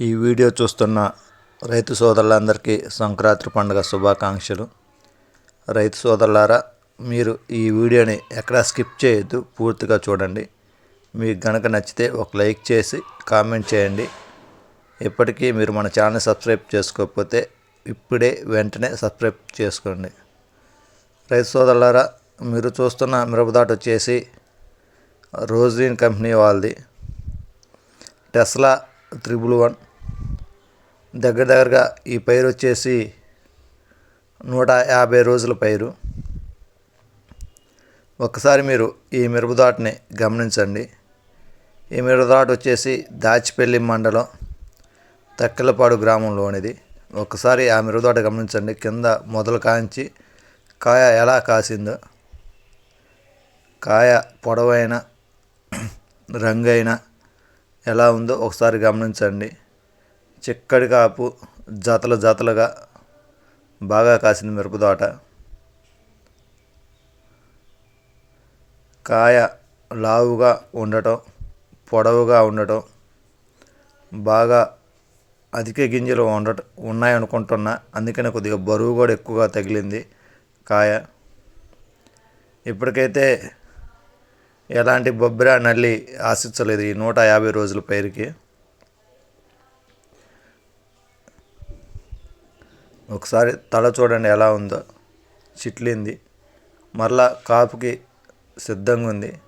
ఈ వీడియో చూస్తున్న రైతు సోదరులందరికీ సంక్రాంతి పండుగ శుభాకాంక్షలు. రైతు సోదరులారా మీరు ఈ వీడియోని ఎక్కడా స్కిప్ చేయొద్దు పూర్తిగా చూడండి. మీకు గనక నచ్చితే ఒక లైక్ చేసి కామెంట్ చేయండి. ఇప్పటికీ మీరు మన ఛానల్ సబ్స్క్రైబ్ చేసుకోకపోతే ఇప్పుడే వెంటనే సబ్స్క్రైబ్ చేసుకోండి. రైతు సోదరులారా మీరు చూస్తున్న మిరపదాట వచ్చేసి రోజ్రీన్ కంపెనీ వాళ్ళది. Tesla triple one. దగ్గర దగ్గరగా ఈ పైరు వచ్చేసి నూట యాభై రోజుల పైరు. ఒకసారి మీరు ఈ మిరపదాటని గమనించండి. ఈ మిరపదాట వచ్చేసి దాచిపల్లి మండలం తక్కెలపాడు గ్రామంలోనిది. ఒకసారి ఆ మిరపదాట గమనించండి. కింద మొదలు కాంచి కాయ ఎలా కాసిందో. కాయ పొడవైన రంగైన ఎలా ఉందో ఒకసారి గమనించండి. చిక్కడి కాపు జతలు జతలుగా బాగా కాసింది మిరపదోట కాయ లావుగా ఉండటం పొడవుగా ఉండటం బాగా అధిక గింజలు ఉండట ఉన్నాయనుకుంటున్నా. అందుకనే కొద్దిగా బరువు కూడా ఎక్కువగా తగిలింది కాయ. ఇప్పటికైతే ఎలాంటి బొబ్బిరా నల్లి ఆశించలేదు ఈ నూట యాభై రోజుల పైరుకి. ఒకసారి తల చూడండి ఎలా ఉందో. చిట్లింది. మరలా కాపుకి సిద్ధంగా ఉంది.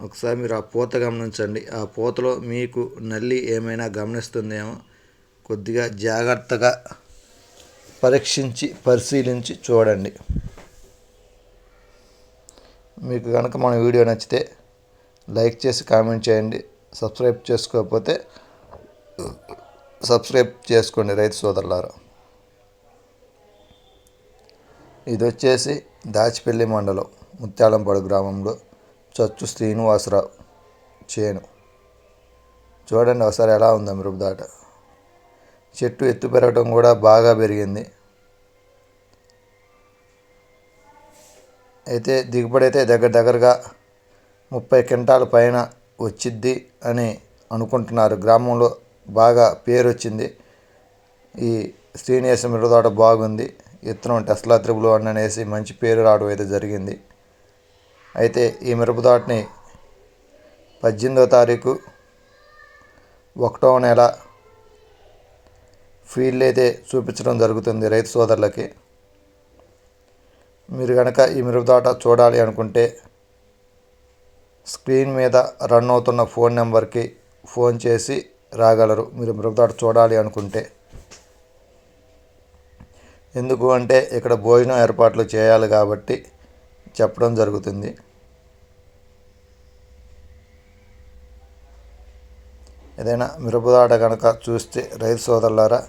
ఒకసారి మీరు ఆ పూత గమనించండి. ఆ పూతలో మీకు నల్లి ఏమైనా గమనిస్తుందేమో కొద్దిగా జాగ్రత్తగా పరీక్షించి పరిశీలించి చూడండి. మీకు కనుక మన వీడియో నచ్చితే లైక్ చేసి కామెంట్ చేయండి. సబ్స్క్రైబ్ చేసుకోకపోతే సబ్స్క్రైబ్ చేసుకోండి రైతు సోదరులారా. ఇది వచ్చేసి దాచిపల్లి మండలం ముత్యాలంపాడు గ్రామంలో చచ్చు శ్రీనివాసరావు చేను. చూడండి ఒకసారి ఎలా ఉందో మిరపదాట. చెట్టు ఎత్తు పెరగడం కూడా బాగా పెరిగింది. అయితే దిగుబడి అయితే దగ్గర దగ్గరగా ముప్పై క్వింటాల పైన వచ్చిద్ది అని అనుకుంటున్నారు. గ్రామంలో బాగా పేరు వచ్చింది ఈ శ్రీనివాస మిరదోట బాగుంది. ఇత్తనం టెస్లా త్రిబుల్ వన్ అనేసి మంచి పేరు రావడం అయితే జరిగింది. అయితే ఈ మిరపదోటని పద్దెనిమిదో తారీఖు ఒకటో నెల ఫీల్డ్ అయితే చూపించడం జరుగుతుంది రైతు సోదరులకి. మీరు కనుక ఈ మిరపతోట చూడాలి అనుకుంటే స్క్రీన్ మీద రన్ అవుతున్న ఫోన్ నెంబర్కి ఫోన్ చేసి రాగలరు. మీరు మిరపతోట చూడాలి అనుకుంటే. ఎందుకు అంటే ఇక్కడ భోజనం ఏర్పాట్లు చేయాలి కాబట్టి చెప్పడం జరుగుతుంది. ఏదైనా మిరపదాట కనుక చూస్తే రైతు సోదరులారా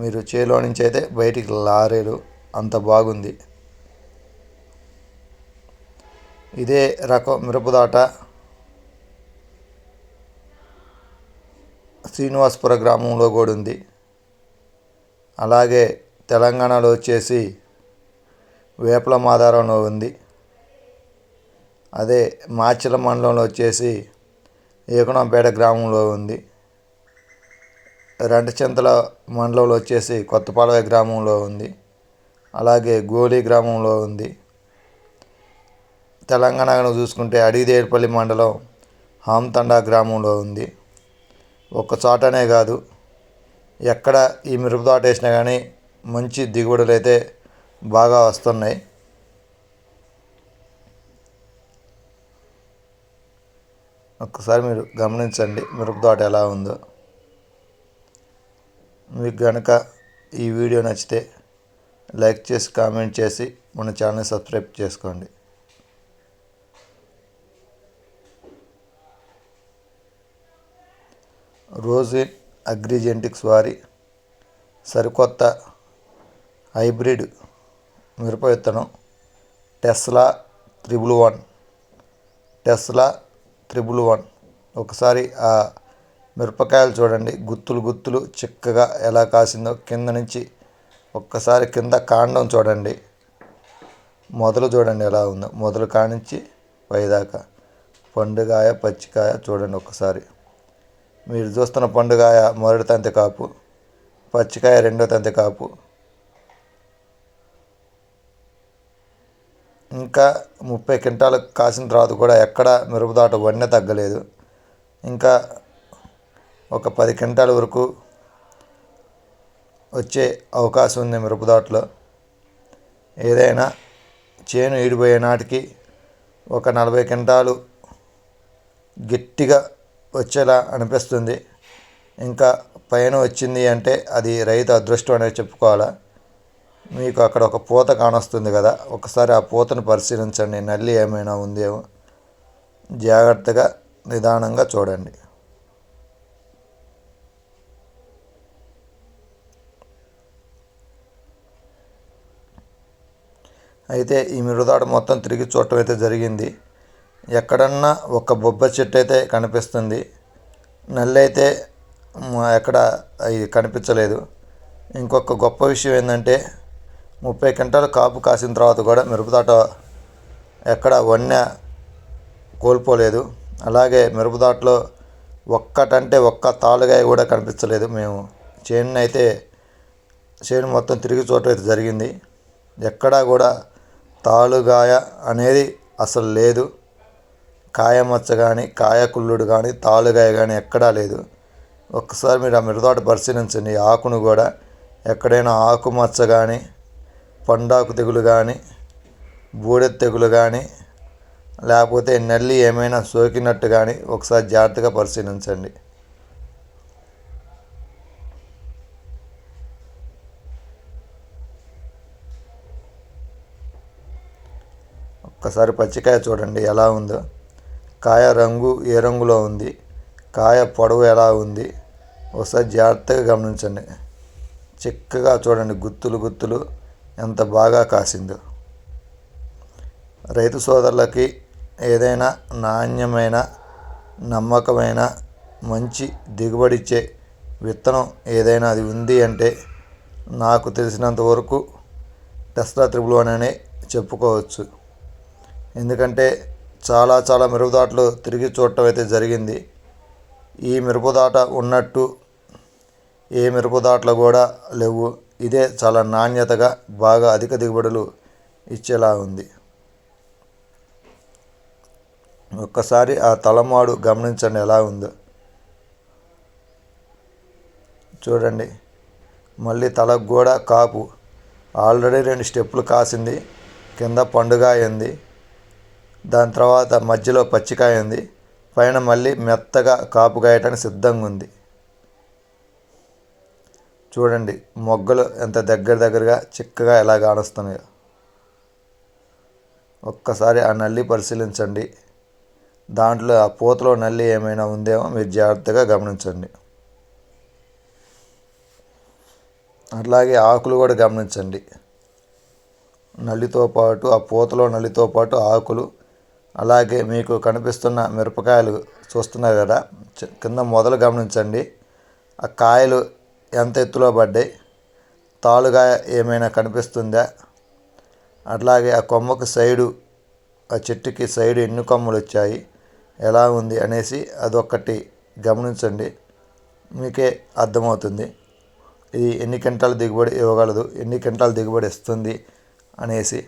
మీరు చేలో నుంచి అయితే బయటికి లారేలు. అంత బాగుంది. ఇదే రకం మిరపదాట. శ్రీనివాసపుర గ్రామంలో కూడా ఉంది. అలాగే తెలంగాణలో వచ్చేసి వేపల మాధారంలో ఉంది. అదే మాచల మండలంలో వచ్చేసి ఏకనంపేట గ్రామంలో ఉంది. రెంటచింతల మండలంలో వచ్చేసి కొత్తపాలయ గ్రామంలో ఉంది. అలాగే గోలి గ్రామంలో ఉంది. తెలంగాణను చూసుకుంటే అడిగిదేపల్లి మండలం హామ్తండా గ్రామంలో ఉంది. ఒక్క చోటనే కాదు ఎక్కడ ఈ మిరప తోట వేసినా కానీ మంచి దిగుబడులు అయితే బాగా వస్తున్నాయి. ఒక్కసారి మీరు గమనించండి మిరప తోట ఎలా ఉందో. మీకు కనుక ఈ వీడియో నచ్చితే లైక్ చేసి కామెంట్ చేసి మన ఛానల్ సబ్స్క్రైబ్ చేసుకోండి. రోజిన్ అగ్రిజెంటిక్స్ వారి సరికొత్త హైబ్రిడ్ మిరప విత్తనం Tesla triple one. Tesla triple one. ఒకసారి ఆ మిరపకాయలు చూడండి. గుత్తులు గుత్తులు చిక్కగా ఎలా కాసిందో కింద నుంచి ఒక్కసారి కింద కాండం చూడండి. మొదలు చూడండి ఎలా ఉందో. మొదలు కానించి పైదాకా. పండుగాయ పచ్చికాయ చూడండి ఒక్కసారి మీరు చూస్తున్న పండుగాయ మొదటి తంతి కాపు పచ్చికాయ రెండో తంతి కాపు. ఇంకా ముప్పై క్వింటాలు కాసిన తర్వాత కూడా ఎక్కడ మిరపదాట వన్నె తగ్గలేదు. ఇంకా ఒక పది క్వింటాల వరకు వచ్చే అవకాశం ఉంది మిరపదాటలో. ఏదైనా చేను ఈడిపోయే నాటికి ఒక నలభై క్వింటాలు గట్టిగా వచ్చేలా అనిపిస్తుంది. ఇంకా పైన వచ్చింది అంటే అది రైతు అదృష్టం అనేది చెప్పుకోవాలా. మీకు అక్కడ ఒక పూత కానొస్తుంది కదా ఒకసారి ఆ పూతను పరిశీలించండి. నల్లి ఏమైనా ఉందేమో. జాగ్రత్తగా నిదానంగా చూడండి. అయితే ఈ మృదాడు మొత్తం తిరిగి చూడటం అయితే జరిగింది. ఎక్కడన్నా ఒక బొబ్బ చెట్టు అయితే కనిపిస్తుంది. నల్లైతే అయితే ఎక్కడ అవి కనిపించలేదు. ఇంకొక గొప్ప విషయం ఏంటంటే ముప్పై గంటలు కాపు కాసిన తర్వాత కూడా మిరపదాట ఎక్కడ వన్య కోల్పోలేదు. అలాగే మిరపదాటలో ఒక్కటంటే ఒక్క తాలుగాయ కూడా కనిపించలేదు. మేము చేను అయితే చేను మొత్తం తిరిగి చూడటం అయితే జరిగింది. ఎక్కడా కూడా తాలుగాయ అనేది అసలు లేదు. కాయ మచ్చ కానీ కాయకుళ్ళుడు కానీ తాలుగాయ కానీ ఎక్కడా లేదు. ఒక్కసారి మీరు ఆ మిరదాటు పరిశీలించండి. ఆకును కూడా ఎక్కడైనా ఆకు మచ్చ కానీ పండాకు తెగులు కానీ బూడె తెగులు కానీ లేకపోతే నల్లి ఏమైనా సోకినట్టు కానీ ఒకసారి జాగ్రత్తగా పరిశీలించండి. ఒక్కసారి పచ్చికాయ చూడండి ఎలా ఉందో. కాయ రంగు ఏ రంగులో ఉంది? కాయ పొడవు ఎలా ఉంది? ఒకసారి జాగ్రత్తగా గమనించండి. చిక్కగా చూడండి. గుత్తులు గుత్తులు ఎంత బాగా కాసిందో. రైతు సోదరులకి ఏదైనా నాణ్యమైన నమ్మకమైన మంచి దిగుబడి ఇచ్చే విత్తనం ఏదైనా అది ఉంది అంటే నాకు తెలిసినంత వరకు టెస్లా త్రిబుల్ అనే చెప్పుకోవచ్చు. ఎందుకంటే చాలా చాలా మిరపదాటలు తిరిగి చూడటం అయితే జరిగింది. ఈ మిరపదాట ఉన్నట్టు ఏ మిరపదాటలు కూడా లేవు. ఇదే చాలా నాణ్యతగా బాగా అధిక దిగుబడులు ఇచ్చేలా ఉంది. ఒక్కసారి ఆ తలమాడు గమనించండి ఎలా ఉందో. చూడండి. మళ్ళీ తలకు కూడా కాపు. ఆల్రెడీ రెండు స్టెప్పులు కాసింది. కింద పండుగ అయింది దాని తర్వాత మధ్యలో పచ్చికాయ ఉంది. పైన మళ్ళీ మెత్తగా కాపు కాయటానికి సిద్ధంగా ఉంది. చూడండి మొగ్గలు ఎంత దగ్గర దగ్గరగా చిక్కగా ఎలా కానొస్తున్నాయో. ఒక్కసారి ఆ నల్లి పరిశీలించండి. దాంట్లో ఆ పూతలో నల్లి ఏమైనా ఉందేమో మీరు జాగ్రత్తగా గమనించండి. అట్లాగే ఆకులు కూడా గమనించండి. నల్లితో పాటు ఆ పూతలో నల్లితో పాటు ఆకులు అలాగే మీకు కనిపిస్తున్న మిరపకాయలు చూస్తున్నారు కదా చి- కింద మొదలు గమనించండి. ఆ కాయలు ఎంత ఎత్తులో పడ్డాయి తాలుగా ఏమైనా కనిపిస్తుందా? అట్లాగే ఆ కొమ్మకు సైడు ఆ చెట్టుకి సైడు ఎన్ని కొమ్మలు వచ్చాయి ఎలా ఉంది అనేసి అదొక్కటి గమనించండి. మీకే అర్థమవుతుంది. ఇది ఎన్ని కింటాలు దిగుబడి ఇవ్వగలదు ఎన్ని కింటాలు దిగుబడి ఇస్తుంది అనేసి.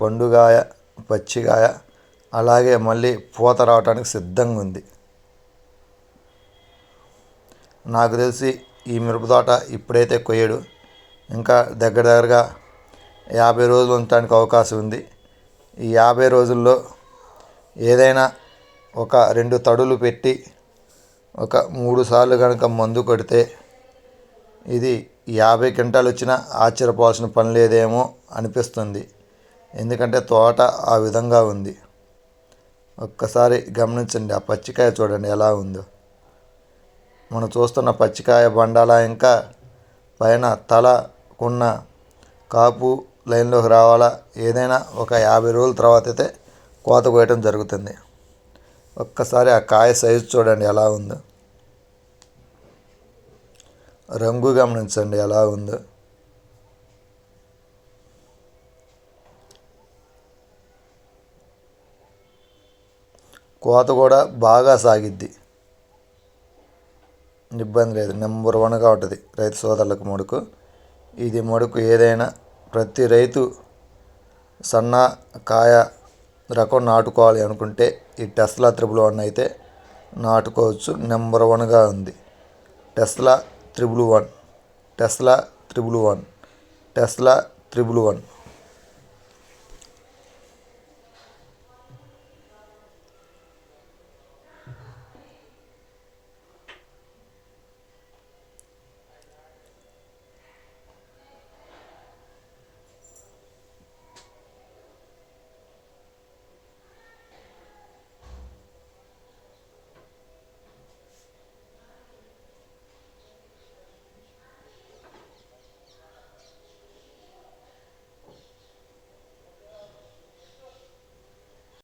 పండుగాయ పచ్చిగాయ అలాగే మళ్ళీ పూత రావడానికి సిద్ధంగా ఉంది. నాకు తెలిసి ఈ మిరపతోట ఇప్పుడైతే కొయ్యడు. ఇంకా దగ్గర దగ్గరగా యాభై రోజులు ఉండటానికి అవకాశం ఉంది. ఈ యాభై రోజుల్లో ఏదైనా ఒక రెండు తడులు పెట్టి ఒక మూడు సార్లు కనుక మందు కొడితే ఇది యాభై క్వింటాలు వచ్చినా ఆశ్చర్యపోవాల్సిన పని లేదేమో అనిపిస్తుంది. ఎందుకంటే తోట ఆ విధంగా ఉంది. ఒక్కసారి గమనించండి ఆ పచ్చికాయ చూడండి ఎలా ఉందో. మనం చూస్తున్న పచ్చికాయ బండాల ఇంకా పైన తల ఉన్న కాపు లైన్లోకి రావాలా? ఏదైనా ఒక యాభై రోజుల తర్వాత అయితే కోత కోయటం జరుగుతుంది. ఒక్కసారి ఆ కాయ సైజు చూడండి ఎలా ఉందో. రంగు గమనించండి ఎలా ఉందో. కోత కూడా బాగా సాగిద్ది. ఇబ్బంది లేదు. నెంబర్ వన్గా ఉంటుంది రైతు సోదరులకు మడుకు. ఇది మడుకు ఏదైనా ప్రతి రైతు సన్న కాయ రకం నాటుకోవాలి అనుకుంటే ఈ టెస్లా త్రిబుల్ వన్ అయితే నాటుకోవచ్చు. నెంబర్ వన్గా ఉంది. Tesla triple one. Tesla triple one. Tesla triple one.